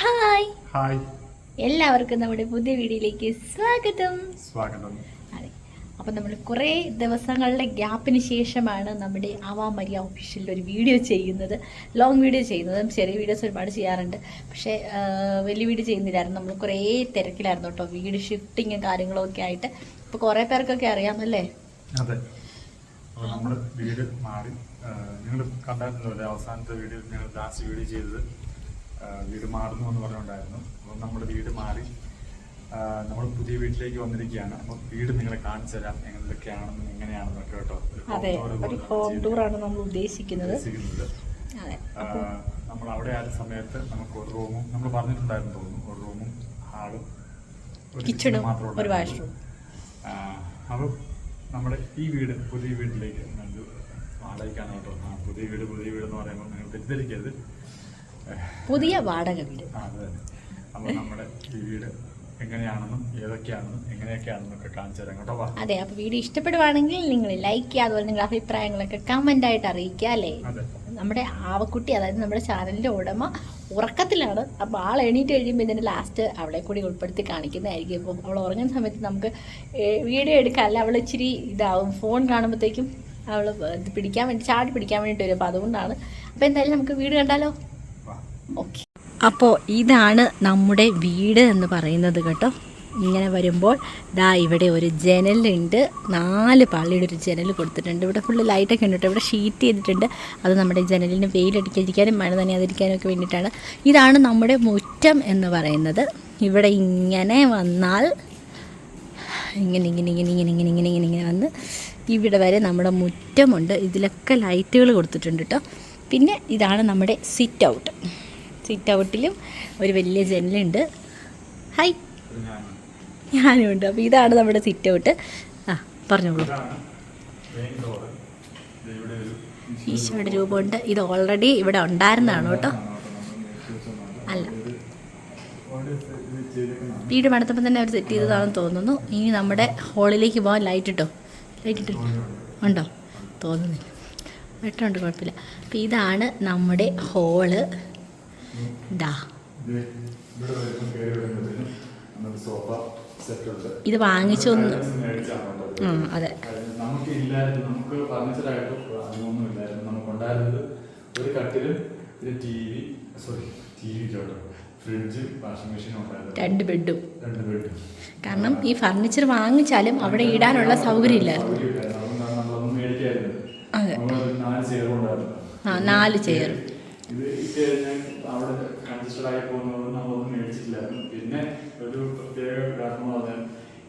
Hi. Hi. എല്ലാവർക്കും നമ്മുടെ പുതിയ വീഡിയോയിലേക്ക് സ്വാഗതം. സ്വാഗതം. അതെ. അപ്പം നമ്മൾ കുറേ ദിവസങ്ങളുടെ ഗ്യാപ്പിന് ശേഷമാണ് നമ്മുടെ ആവാ മരിയ ഒഫീഷ്യലിൽ ഒരു വീഡിയോ ചെയ്യുന്നത്. ലോങ് വീഡിയോ ചെയ്യുന്നത് ചെറിയ വീഡിയോസ് ഒരുപാട് ചെയ്യാറുണ്ട്. പക്ഷേ വലിയ വീഡിയോ ചെയ്യുന്നില്ലായിരുന്നു. നമ്മൾ കുറേ തിരക്കിലായിരുന്നു കേട്ടോ. വീട് ഷിഫ്റ്റിങ്ങും കാര്യങ്ങളും ഒക്കെ ആയിട്ട്. ഇപ്പോൾ കുറേ പേർക്കൊക്കെ അറിയാമല്ലേ അതെ. നമ്മൾ വീട് മാറി നിങ്ങൾ കണ്ടായിരുന്നല്ലോ അവസാനത്തെ വീഡിയോ ഞങ്ങൾ ലാസ്റ്റ് വീഡിയോ ചെയ്തത്? വീട് മാറുന്നു എന്ന് പറഞ്ഞുകൊണ്ടായിരുന്നു. അപ്പോൾ നമ്മൾ വീട് മാറി നമ്മൾ പുതിയ വീട്ടിലേക്ക് വന്നിരിക്കുകയാണ്. അപ്പോൾ വീട് നിങ്ങളെ കാണിച്ചു തരാം. എങ്ങനെയൊക്കെയാണെന്നും എങ്ങനെയാണെന്നൊക്കെ കേട്ടോ. അതെ ഒരു ഹോം ടൂർ ആണ് നമ്മൾ ഉദ്ദേശിക്കുന്നത്. നമ്മൾ അവിടെ ആയ സമയത്ത് നമുക്ക് ഒരു റൂമും നമ്മൾ പറഞ്ഞിട്ടുണ്ടായിരുന്നു തോന്നുന്നു ഒരു റൂമും ഹാളും കിച്ചണും ഒരു. വാഷ്റൂം അപ്പം നമ്മുടെ ഈ വീട് പുതിയ വീട്ടിലേക്ക് വാടകയ്ക്കാണ് കേട്ടോ. പുതിയ വീട് പുതിയ വീട് എന്ന് പറയുമ്പോൾ നിങ്ങൾ തെറ്റിദ്ധരിക്കരുത്. പുതിയ വാടക വീട് അപ്പോൾ നമ്മുടെ ഈ വീട് എങ്ങനെയാണെന്നും ഏതൊക്കെയാണെന്നും എങ്ങനെയൊക്കെയാണെന്നൊക്കെ കാണിച്ചു തരാം കേട്ടോ വാ. അതെ അപ്പോൾ വീഡിയോ ഇഷ്ടപ്പെടുവാണെങ്കിൽ നിങ്ങൾ ലൈക്ക് ചെയ്യുക അതുപോലെ നിങ്ങളുടെ അഭിപ്രായങ്ങളൊക്കെ കമന്റ് ആയിട്ട് അറിയിക്കുക അല്ലേ? നമ്മുടെ ആവക്കുട്ടി അതായത് നമ്മുടെ ചാനലിന്റെ ഉടമ ഉറക്കത്തിലാണ്. അപ്പോൾ ആൾ എണീറ്റ് കഴിയുമ്പോൾ ഇതിന്റെ ലാസ്റ്റ് അവളെ കൂടി ഉൾപ്പെടുത്തി കാണിക്കുന്നതായിരിക്കും. ഇപ്പം അവൾ ഉറങ്ങുന്ന സമയത്ത് നമുക്ക് വീഡിയോ എടുക്കാം. അല്ല അവൾ ഇച്ചിരി ഇതാവും. ഫോൺ കാണുമ്പോഴത്തേക്കും അവൾ പിടിക്കാൻ വേണ്ടി ചാടി പിടിക്കാൻ വേണ്ടിയിട്ട് വരും. അപ്പോൾ അതുകൊണ്ടാണ്. അപ്പോൾ എന്തായാലും നമുക്ക് വീട് കണ്ടാലോ? ഓക്കെ. അപ്പോൾ ഇതാണ് നമ്മുടെ വീട് എന്ന് പറയുന്നത് കേട്ടോ. ഇങ്ങനെ വരുമ്പോൾ ദാ ഇവിടെ ഒരു ജനലുണ്ട്. നാല് പള്ളിയുടെ ഒരു ജനൽ കൊടുത്തിട്ടുണ്ട്. ഇവിടെ ഫുള്ള് ലൈറ്റൊക്കെ ഉണ്ട് ഇവിടെ ഷീറ്റ് ചെയ്തിട്ടുണ്ട്. അത് നമ്മുടെ ജനലിന് വെയിലടിക്കാതിരിക്കാനും മഴ നനയാതിരിക്കാനും ഒക്കെ വേണ്ടിയിട്ടാണ്. ഇതാണ് നമ്മുടെ മുറ്റം എന്ന് പറയുന്നത്. ഇവിടെ ഇങ്ങനെ വന്നാൽ ഇങ്ങനെ ഇങ്ങനെ ഇങ്ങനെ ഇങ്ങനെ ഇങ്ങനെ ഇങ്ങനെ ഇങ്ങനെ ഇങ്ങനെ വന്ന് ഇവിടെ വരെ നമ്മുടെ മുറ്റമുണ്ട്. ഇതിലൊക്കെ ലൈറ്റുകൾ കൊടുത്തിട്ടുണ്ട് കേട്ടോ. പിന്നെ ഇതാണ് നമ്മുടെ സിറ്റ് ഔട്ട് സിറ്റ് ഔട്ടിലും ഒരു വലിയ ജനലുണ്ട്. ഹായ് ഇത് ഞാനും ഉണ്ട് അപ്പോൾ ഇതാണ് നമ്മുടെ സിറ്റ് ഔട്ട് ആ പറഞ്ഞോളൂ. ഈശോയുടെ രൂപമുണ്ട്. ഇത് ഓൾറെഡി ഇവിടെ ഉണ്ടായിരുന്നതാണ് കേട്ടോ. അല്ല. വീട് പണിതപ്പോൾ തന്നെ അവർ സെറ്റ് ചെയ്തതാണെന്ന് തോന്നുന്നു. ഇനി നമ്മുടെ ഹോളിലേക്ക് പോകാൻ ലൈറ്റ് ഇട്ടോ? ലൈറ്റ് ഇട്ടോ ഉണ്ടോ? തോന്നുന്നില്ല. വെട്ടമുണ്ട് കുഴപ്പമില്ല. അപ്പോൾ ഇതാണ് നമ്മുടെ ഹോൾ ഇതാ ഇത് വാങ്ങിച്ചൊന്ന്. അതെ. രണ്ട് ബെഡും. കാരണം ഈ ഫർണിച്ചർ വാങ്ങിച്ചാലും അവിടെ ഇടാനുള്ള സൗകര്യം ഇല്ലായിരുന്നു അതെ നാല് ചെയറും. അവിടെ കൺജസ്റ്റഡ് ആയി പോകുന്നത് നമ്മളൊന്നും മേടിച്ചിട്ടില്ലായിരുന്നു പിന്നെ ഒരു പ്രത്യേക കാരണം പറഞ്ഞാൽ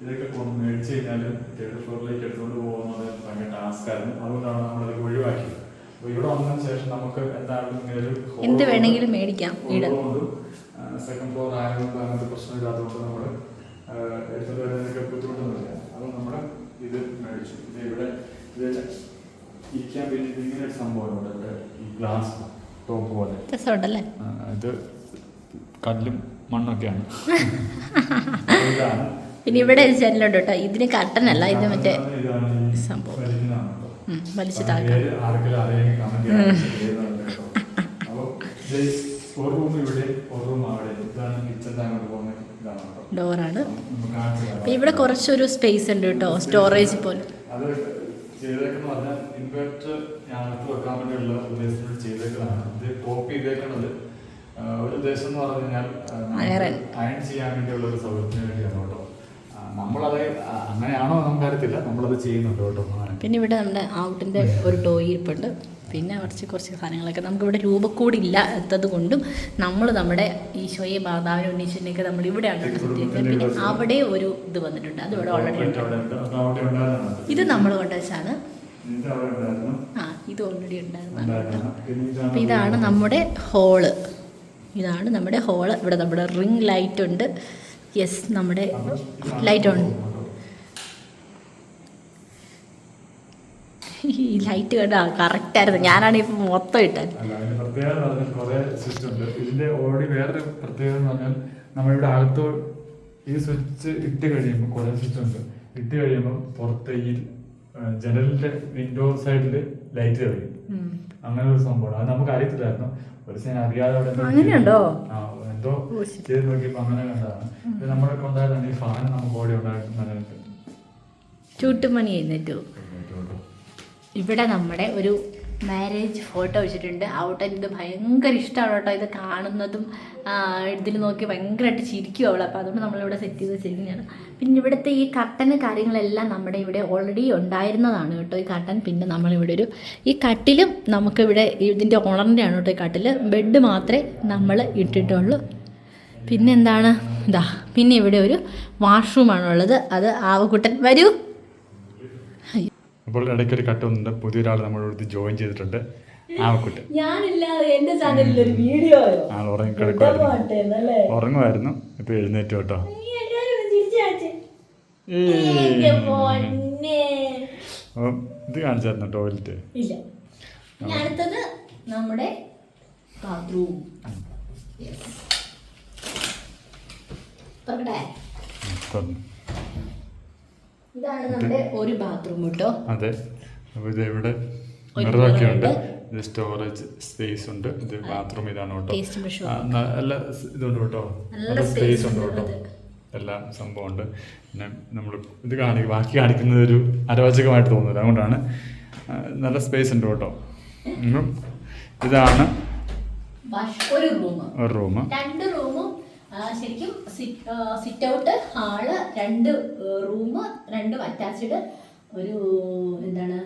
ഇതൊക്കെ കൊണ്ട് മേടിച്ചു കഴിഞ്ഞാൽ തേർഡ് ഫ്ലോറിലേക്ക് എടുത്തുകൊണ്ട് പോകുന്നത് ഭയങ്കര ടാസ്ക് ആയിരുന്നു. അതുകൊണ്ടാണ് നമ്മളത് ഒഴിവാക്കിയത്. അപ്പോൾ ഇവിടെ വന്നതിന് ശേഷം നമുക്ക് എന്തായാലും ഇങ്ങനെ ഒരു എന്ത് ഉണ്ട്. വേണമെങ്കിലും മേടിക്കാം സെക്കൻഡ് ഫ്ലോർ ആയതുകൊണ്ട് അങ്ങനത്തെ പ്രശ്നമില്ലാത്തതുകൊണ്ട് നമ്മൾ എടുത്തുകൊണ്ട് വരുന്നതിനൊക്കെ ബുദ്ധിമുട്ടൊന്നുമില്ല. അത് നമ്മൾ ഇത് മേടിച്ചു. ഇത് ഇവിടെ ഇത് ഇരിക്കാൻ വേണ്ടി ഇങ്ങനെ ഒരു സംഭവമുണ്ട് ഇവിടെ ഈ ഗ്ലാസ് ടോപ്പ് പോലെ. ഇത് കല്ലും മണ്ണൊക്കെയാണ്. പിന്നെ ഇവിടെ ഒരു ചെല്ലുണ്ട് ഇതിന് കട്ടനല്ല ഇത് മറ്റേ സംഭവം. വലിച്ചു താഴ്ക്കാം. ഡോറാണ് ഇവിടെ കുറച്ചൊരു സ്പേസ് ഉണ്ട് കേട്ടോ സ്റ്റോറേജ് പോലെ. ഞങ്ങൾക്ക് വെക്കാൻ വേണ്ടിയുള്ള ഉദ്ദേശത്തിൽ ചെയ്തേക്കുന്നതാണ് ഇത് കോപ്പി ചെയ്തേക്കുന്നത് ഒരു ഉദ്ദേശം എന്ന് പറഞ്ഞു കഴിഞ്ഞാൽ. അയൺ ചെയ്യാൻ വേണ്ടിയുള്ള ഒരു സൗകര്യത്തിന് വേണ്ടിയാണ് കേട്ടോ. നമ്മളത് അങ്ങനെയാണോ നമുക്കറിയത്തില്ല നമ്മളത് ചെയ്യുന്നുണ്ട് കേട്ടോ പിന്നെ ഇവിടെ നമ്മുടെ ഔട്ടിന്റെ ഒരു ടോയ് ഇരിപ്പുണ്ട്. പിന്നെ കുറച്ച് കുറച്ച് സാധനങ്ങളൊക്കെ നമുക്കിവിടെ രൂപക്കൂടില്ല എത്തത് കൊണ്ടും നമ്മൾ നമ്മുടെ ഈശോയെ മാതാവിനെ ഉന്നയിച്ചിട്ടുണ്ടെങ്കിൽ നമ്മൾ ഇവിടെയാണ് പിന്നെ അവിടെ ഒരു ഇത് വന്നിട്ടുണ്ട്. അത് ഇവിടെ ഓൾറെഡി. ഇത് നമ്മൾ കൊണ്ടുവച്ചാണ്. ആ ഇത് ഓൾറെഡി ഉണ്ടായിരുന്നതാണ് ഉണ്ടായിരുന്നു. അപ്പം ഇതാണ് അപ്പോൾ ഇതാണ് നമ്മുടെ ഹോൾ ഇതാണ് നമ്മുടെ ഹോൾ ഇവിടെ നമ്മുടെ റിംഗ് ലൈറ്റ് ഉണ്ട്. യെസ് നമ്മുടെ ലൈറ്റ് ഉണ്ട് ഈ ലൈറ്റ് കണ്ട കറക്റ്റായിരുന്നു ഞാനാണ് ഇപ്പം മൊത്തം ഇട്ടത്. ഇതിന്റെ ഓൾറെഡി വേറൊരു പ്രത്യേകത എന്ന് പറഞ്ഞാൽ നമ്മളിവിടെ അകത്ത് ഈ സ്വിച്ച് ഇട്ട് കഴിയുമ്പോൾ കുറേ സ്വിച്ച് ഉണ്ട്. ഇട്ട് കഴിയുമ്പോൾ പുറത്ത് ഈ ജനലിന്റെ വിൻഡോ സൈഡിൽ ലൈറ്റ് തെളിയും അങ്ങനെ ഒരു സംഭവമാണ് അത് നമുക്ക് അറിയത്തില്ലായിരുന്നു. ഒരു സീൻ അറിയാതെ അവിടെ എന്തോ ചെയ്ത് നോക്കിയപ്പോ അങ്ങനെ കണ്ടതാണ്. ഇത് നമ്മളൊക്കെ ഉണ്ടായതാണ് ഈ ഫാൻ നമുക്ക് ഓടി ഉണ്ടായിരുന്നു ചൂട്ടുമണി എഴുന്നേറ്റു. ഇവിടെ നമ്മുടെ ഒരു മാരേജ് ഫോട്ടോ വെച്ചിട്ടുണ്ട്. ഔട്ടൻ ഇത് ഭയങ്കര ഇഷ്ടമാണ് കേട്ടോ. ഇത് കാണുന്നതും ഇതിൽ നോക്കി ഭയങ്കരമായിട്ട് ചിരിക്കും അവൾ അപ്പോൾ അതുകൊണ്ട് നമ്മളിവിടെ സെറ്റ് ചെയ്ത് വെച്ചിരിക്കുന്നതാണ് പിന്നെ ഇവിടുത്തെ ഈ കട്ടന് കാര്യങ്ങളെല്ലാം നമ്മുടെ ഇവിടെ ഓൾറെഡി ഉണ്ടായിരുന്നതാണ് കേട്ടോ. ഈ കട്ടൻ പിന്നെ നമ്മളിവിടെ ഒരു ഈ കട്ടിലും നമുക്കിവിടെ ഇതിന്റെ ഓണറിന്റെ ആണ് കേട്ടോ ഈ കട്ടിൽ ബെഡ് മാത്രമേ നമ്മൾ ഇട്ടിട്ടുള്ളൂ. പിന്നെന്താണ് ഇതാ പിന്നെ ഇവിടെ ഒരു വാഷ്റൂമാണുള്ളത് അത് ആവക്കുട്ടൻ വരൂ. അപ്പോൾ ഇടയ്ക്കൊരു വന്നിട്ട് പുതിയൊരാൾ നമ്മുടെ അടുത്ത് ജോയിൻ ചെയ്തിട്ടുണ്ട്. ആവക്കുട്ട്. ഞാനില്ലാതെ എന്റെ ചാനലിൽ ഒരു വീഡിയോ ഉറങ്ങിക്കിടക്കുമായിരുന്നു ഉറങ്ങുമായിരുന്നു ഇപ്പൊ എഴുന്നേറ്റ് കേട്ടോ. ഇത് കാണിച്ചായിരുന്നു ടോയ്ലറ്റ്? ഇല്ല. അടുത്തത് നമ്മുടെ ബാത്റൂം തുറന്നു. ഇതാണ് നമ്മുടെ ഒരു ബാത്റൂം കേട്ടോ അതെ. അപ്പോൾ ഇത് ഇവിടെ മിററൊക്കെ ഉണ്ട്. ഇത് സ്റ്റോറേജ് സ്പേസ് ഉണ്ട്. ഇത് ബാത്റൂം ഇതാണ് കേട്ടോ. നല്ല ഇതുണ്ട് കേട്ടോ. നല്ല സ്പേസ് ഉണ്ട് കേട്ടോ. എല്ലാം സംഭവമുണ്ട്. പിന്നെ നമ്മൾ ഇത് കാണിക്കും ബാക്കി കാണിക്കുന്നത് ഒരു അരോചകമായിട്ട് തോന്നുന്നില്ല. അതുകൊണ്ടാണ് നല്ല സ്പേസ് ഉണ്ട് കേട്ടോ. ഇതാണ് ഒരു റൂം രണ്ട് റൂമും ശരിക്കും സിറ്റ് ഔട്ട് ഹാൾ രണ്ട് റൂം രണ്ടും അറ്റാച്ച്ഡ് ഒരു എന്താണ്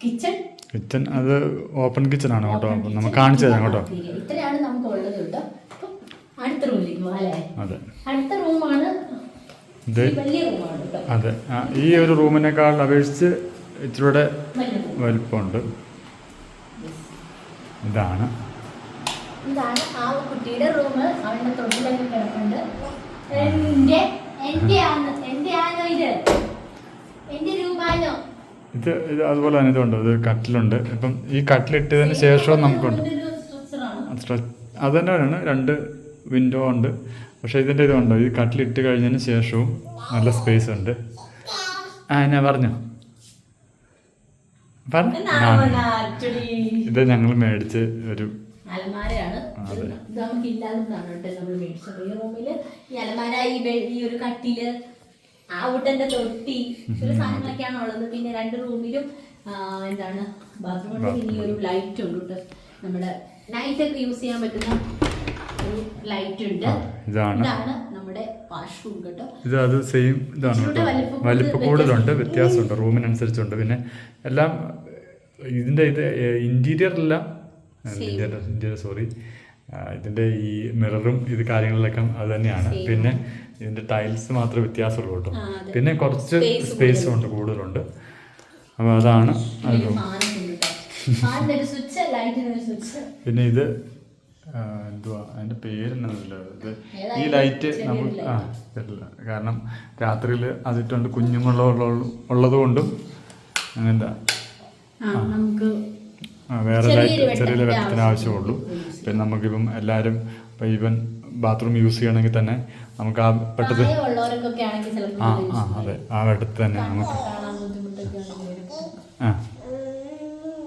കിച്ചൺ കിച്ചൺ അത് ഓപ്പൺ കിച്ചൺ ആണ് കേട്ടോ. നമുക്ക് കാണിച്ചു തരാം കേട്ടോ. ഇത്രയാണ് നമുക്ക് ഉള്ളത് കേട്ടോ. അടുത്ത റൂമിലേക്ക് അല്ലേ? അതെ. അടുത്ത റൂമാണ് വലിയ റൂമാണ് അതെ. ഈ ഒരു റൂമിനേക്കാൾ അപേക്ഷിച്ച് ഇച്ചിരൂടെ റൂം വലിപ്പമുണ്ട്. ഇതാണ്. ഇതാണ് ആ കുട്ടിയുടെ റൂം അവന്റെ തൊട്ടിലൊക്കെ കിടപ്പുണ്ട്. എന്റെ എന്റെ ആണ് എന്റെ ആണോ ഇത്? എന്റെ രൂപാനോ ഇത് ഇത് അതുപോലെ തന്നെ ഇതുണ്ട്. ഇത് കട്ടിലുണ്ട്. ഇപ്പം ഈ കട്ടിലിട്ടതിന് ശേഷവും നമുക്കുണ്ട്. അത് തന്നെയാണ് രണ്ട് വിൻഡോ ഉണ്ട്. പക്ഷെ ഇതിന്റെ ഇതുണ്ട്? ഈ കട്ടിലിട്ട് കഴിഞ്ഞതിന് ശേഷവും നല്ല സ്പേസ് ഉണ്ട്. ആ ഞാൻ പറഞ്ഞു? പറഞ്ഞു? ഇത് ഞങ്ങൾ മേടിച്ച് ഒരു അലമാരയാണ്. ഇത്. നമുക്ക് ഇല്ലാതെന്നാണ് കേട്ടോ നമ്മൾ മേടിച്ചത്. ഈ റൂമിൽ ഈ അലമാര ഈ ഈ ഒരു കട്ടിൽ ആ വുട്ടന്റെ തൊട്ടി ഒരു സാധനങ്ങളൊക്കെയാണ് ഉള്ളത്. പിന്നെ രണ്ട് റൂമിലും എന്താണ് ബാത്റൂമിൽ പിന്നെ ഈ ഒരു ലൈറ്റ് ഉണ്ട് കേട്ടോ. നമ്മുടെ നൈറ്റ് ഒക്കെ യൂസ് ചെയ്യാൻ പറ്റുന്ന ഒരു ലൈറ്റ് ഉണ്ട്. ഇതാണ്. നമ്മുടെ വാഷ്റൂം കേട്ടോ. ഇത് അത് സെയിം ഇതാണ് വലിപ്പ കൂടുതലുണ്ട് വ്യത്യാസമുണ്ട് റൂമിനനുസരിച്ചുണ്ട്. പിന്നെ എല്ലാം ഇതിന്റെ ഇത് ഇന്റീരിയറെല്ലാം ഇന്റീരിയർ സോറി ഇതിന്റെ ഈ മിററും ഇത് കാര്യങ്ങളിലൊക്കെ അത് തന്നെയാണ്. പിന്നെ ഇതിന്റെ ടൈൽസ് മാത്രമേ വ്യത്യാസമുള്ളൂ കേട്ടോ. പിന്നെ കുറച്ച് സ്പേസ് ഉണ്ട് കൂടുതലുണ്ട്. അപ്പോൾ അതാണ് പിന്നെ ഇത് എന്തുവാ? അതിന്റെ പേരെന്നല്ല ഇത് ഈ ലൈറ്റ് നമ്മൾ നമുക്ക് ആ തരില്ല കാരണം രാത്രിയിൽ അതിട്ടുണ്ട് കുഞ്ഞുങ്ങളുള്ള ഉള്ളതുകൊണ്ടും അങ്ങനെന്താ? നമുക്ക് വേറെ ലൈറ്റ് ചെറിയ വെള്ളത്തിന് ആവശ്യമുള്ളൂ. പിന്നെ നമുക്കിപ്പം എല്ലാവരും ഇപ്പം ഈവൻ ബാത്റൂം യൂസ് ചെയ്യണമെങ്കിൽ തന്നെ നമുക്ക് ആ പെട്ടത് ആ ആ അതെ. ആ വെട്ടത്തിൽ തന്നെ നമുക്ക് ആ.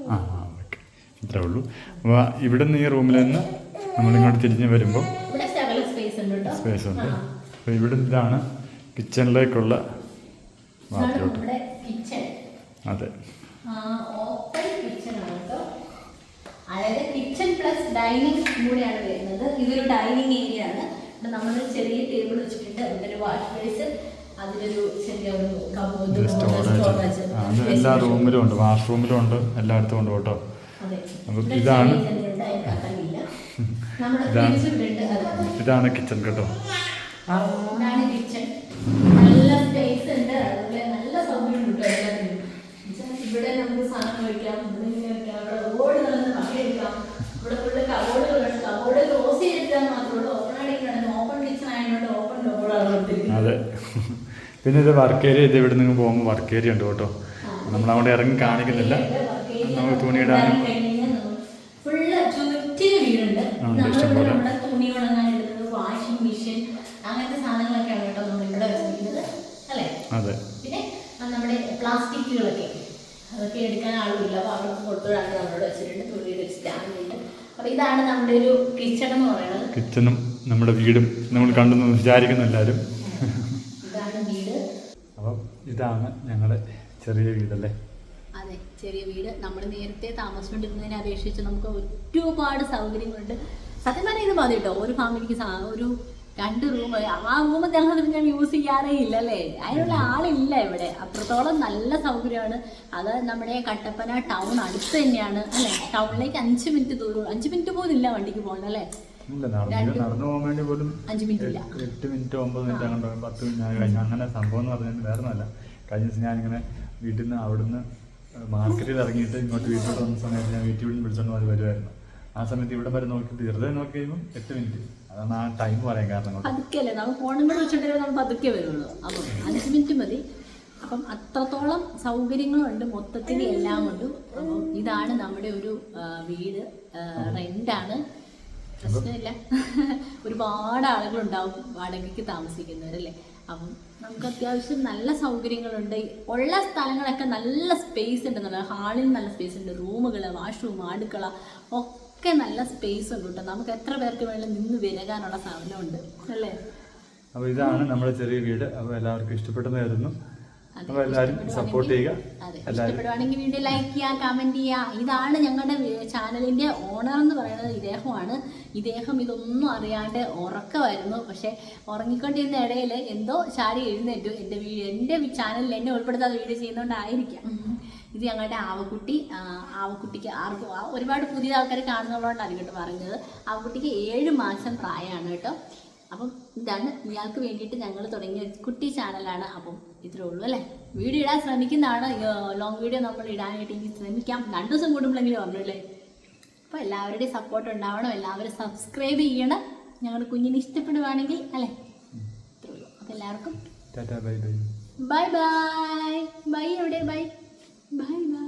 ആ ആ ഓക്കെ. ഇത്രേ ഉള്ളൂ. അപ്പോൾ ഇവിടെ നിന്ന് ഈ റൂമിൽ നിന്ന് നമ്മളിങ്ങോട്ട് തിരിഞ്ഞ് വരുമ്പോൾ സ്പേസ് ഉണ്ട്. അപ്പോൾ ഇവിടെ ഇതാണ് കിച്ചണിലേക്കുള്ള ബാത്റൂം അതെ ഓപ്പൺ കിച്ചൺ ആണ് കേട്ടോ അതായത് കിച്ചൺ പ്ലസ് ഡൈനിങ് കൂടെയാണ് വരുന്നത്. ഇതൊരു ഡൈനിങ് ഏരിയ ആണ്. ഇവിടെ നമ്മളൊരു ചെറിയ ടേബിൾ വെച്ചിട്ടുണ്ട്. അതിലൊരു വാഷ് ബേസ് അതിലൊരു ചെറിയ ഒരു സ്റ്റോറേജ് എല്ലാ റൂമിലും ഉണ്ട്. വാഷ്റൂമിലും ഉണ്ട് എല്ലായിടത്തും ഉണ്ട് കേട്ടോ. ഇതാണ് ഇതാണ് കിച്ചൺ കേട്ടോ. ഇതാണ് കിച്ചൺ നല്ല സ്പേസ് ഉണ്ട് അതുപോലെ നല്ല സൗകര്യം ഉണ്ട് എല്ലാത്തിനും എന്നുവെച്ചാ ഇവിടെ നമുക്ക് സാധനം വയ്ക്കാം ഇവിടെ ഇങ്ങനെ വെക്കാം ഇവിടെ ഓട് നടന്ന് പണിയെടുക്കാം ഇവിടെ ഫുള്ള് കബോർഡുകളുണ്ട് കബോർഡ് ക്ലോസ് ചെയ്തിട്ടാൽ മാത്രമേ ഉള്ളൂ ഓപ്പൺ ആണെങ്കിൽ ഓപ്പൺ കിച്ചൺ ആയതുകൊണ്ട് ഓപ്പൺ കബോർഡാണ് കൊടുത്തിരിക്കുന്നത് അതെ. പിന്നെ ഇത് വർക്ക് ഏരിയ ഇത് ഇവിടെ നിന്ന് പോകുമ്പോൾ വർക്ക് ഏരിയ ഉണ്ട് കേട്ടോ. നമ്മൾ അവിടെ ഇറങ്ങി കാണിക്കുന്നില്ല. നമുക്ക് തുണിയിടാനും ഇടാനും നമ്മളിവിടെ ഇഷ്ടംപോലെ. തുണി അതെ. നമ്മുടെ പ്ലാസ്റ്റിക്കുകളൊക്കെ. അതൊക്കെ എടുക്കാൻ ആളുമില്ല. അപ്പോൾ അവർക്ക് കൊടുത്തോടാണ് നമ്മളോട് വെച്ചിട്ടുണ്ട്. തുണിയുടെ സ്റ്റാൻഡുണ്ട് അപ്പോൾ ഇതാണ് നമ്മുടെ ഒരു കിച്ചൺ എന്ന് പറയുന്നത്. കിച്ചണും നമ്മുടെ വീടും നമ്മൾ കണ്ടെന്ന് വിചാരിക്കുന്നു എല്ലാവരും അപ്പം ഇതാണ് ഞങ്ങളുടെ ചെറിയ വീടല്ലേ? അതെ ചെറിയ വീട്. നമ്മൾ നേരത്തെ താമസിച്ചുകൊണ്ടിരുന്നതിനെ അപേക്ഷിച്ച് നമുക്ക് ഒരുപാട് സൗകര്യങ്ങളുണ്ട്. സത്യം പറഞ്ഞാൽ ഇത് മതി കേട്ടോ. ഒരു ഫാമിലിക്ക് ഒരു രണ്ട് റൂം ആ റൂം ഞങ്ങൾ ഞാൻ യൂസ് ചെയ്യാറേ ഇല്ല അല്ലേ അതിനുള്ള ആളില്ല ഇവിടെ. അത്രത്തോളം നല്ല സൗകര്യമാണ്. അത് നമ്മുടെ കട്ടപ്പന ടൗൺ അടുത്ത് തന്നെയാണ്. അല്ലേ? ടൗണിലേക്ക് അഞ്ച് മിനിറ്റ് ദൂരം അഞ്ച് മിനിറ്റ് പോലും ഇല്ല വണ്ടിക്ക് പോകണം അല്ലേ? ഇല്ല നടന്നു നടന്നു പോകാൻ വേണ്ടി പോലും എട്ട് മിനിറ്റ് ഒമ്പത് മിനിറ്റ് അങ്ങനെ പത്ത് മിനിറ്റ് കഴിഞ്ഞു. അങ്ങനെ സംഭവം എന്ന് പറഞ്ഞാൽ വേറെ ഒന്നല്ല കഴിഞ്ഞ ദിവസം ഞാനിങ്ങനെ വീട്ടിൽ നിന്ന് അവിടുന്ന് മാർക്കറ്റിൽ ഇറങ്ങിയിട്ട് ഇങ്ങോട്ട് വീട്ടിലോട്ട് വന്ന സമയത്ത് ഞാൻ വീട്ടിൽ വിളിച്ച് വിളിച്ചോണ്ട് പോലെ വരുമായിരുന്നു ആ സമയത്ത് ഇവിടെ വരെ നോക്കി വെറുതെ നോക്കി കഴിയുമ്പോൾ എട്ട് മിനിറ്റ്. അതാണ് ആ ടൈം പറയാൻ കാരണം കൊണ്ട് പതുക്കെ അല്ലേ നമ്മൾ ഫോണും കൂടെ വെച്ചിട്ടുണ്ടെങ്കിൽ നമ്മൾ പതുക്കെ വരുള്ളൂ. അപ്പം അഞ്ച് മിനിറ്റ് മതി. അപ്പം അത്രത്തോളം സൗകര്യങ്ങളുണ്ട് മൊത്തത്തിൽ എല്ലാം ഉണ്ട്. അപ്പം ഇതാണ് നമ്മുടെ ഒരു വീട്. റെന്റാണ് പ്രശ്നമില്ല. ഒരുപാട് ആളുകളുണ്ടാവും വാടകയ്ക്ക് താമസിക്കുന്നവരല്ലേ? അപ്പം നമുക്ക് അത്യാവശ്യം നല്ല സൗകര്യങ്ങളുണ്ട്. ഉള്ള സ്ഥലങ്ങളൊക്കെ നല്ല സ്പേസ് ഉണ്ട്. നല്ല ഹാളിൽ നല്ല സ്പേസ് ഉണ്ട്. റൂമുകൾ വാഷ്റൂം അടുക്കള ഒക്കെ നല്ല സ്പേസ് ഉണ്ട് കേട്ടോ. നമുക്ക് എത്ര പേർക്ക് വേണമെങ്കിലും നിന്ന് വിരകാനുള്ള സാധനമുണ്ട്. അല്ലേ? അപ്പോൾ ഇതാണ് നമ്മുടെ ചെറിയ വീട്. അപ്പോൾ എല്ലാവർക്കും ഇഷ്ടപ്പെട്ടതായിരുന്നു അപ്പോൾ എല്ലാവരും സപ്പോർട്ട് ചെയ്യുക. ഇഷ്ടപ്പെടുവാണെങ്കിൽ വീഡിയോ ലൈക്ക് ചെയ്യുക ഇതാണ് ഞങ്ങളുടെ ചാനലിന്റെ ഓണർ എന്ന് പറയുന്നത് ഇദ്ദേഹമാണ്. ഇദ്ദേഹം ഇതൊന്നും അറിയാണ്ട് ഉറക്കമായിരുന്നു. പക്ഷെ ഉറങ്ങിക്കൊണ്ടിരുന്ന ഇടയിൽ എന്തോ ചാടി എഴുന്നേറ്റു. എന്റെ വീഡിയോ എന്റെ ചാനലിൽ എന്നെ ഉൾപ്പെടുത്താതെ വീഡിയോ ചെയ്യുന്നതുകൊണ്ടായിരിക്കാം ഇത് ഞങ്ങളുടെ ആവക്കുട്ടി ആവക്കുട്ടിക്ക് ആർക്കും ഒരുപാട് പുതിയ ആൾക്കാർ കാണുന്നതുകൊണ്ടാണ് കേട്ടോ പറഞ്ഞത് ആവക്കുട്ടിക്ക് ഏഴ് മാസം പ്രായമാണ് കേട്ടോ. അപ്പം ഇതാണ് ഇയാൾക്ക് വേണ്ടിയിട്ട് ഞങ്ങൾ തുടങ്ങിയ കുട്ടി ചാനലാണ്. അപ്പം ഇത്രേ ഉള്ളൂ അല്ലേ? വീഡിയോ ഇടാൻ ശ്രമിക്കുന്നതാണ്. ലോങ് വീഡിയോ നമ്മൾ ഇടാനായിട്ട് ഇനി ശ്രമിക്കാം. രണ്ടു ദിവസം കൂടുമ്പോഴെങ്കിലും പറഞ്ഞല്ലേ അപ്പോൾ എല്ലാവരുടെയും സപ്പോർട്ട് ഉണ്ടാവണം. എല്ലാവരും സബ്സ്ക്രൈബ് ചെയ്യണം. ഞങ്ങളുടെ കുഞ്ഞിനെ ഇഷ്ടപ്പെടുവാണെങ്കിൽ അല്ലേ? ഇത്രേ ഉള്ളൂ. അപ്പോൾ എല്ലാവർക്കും ടാറ്റാ ബൈ ബൈ. ബൈ എവിടെ? ബൈ. Bye bye.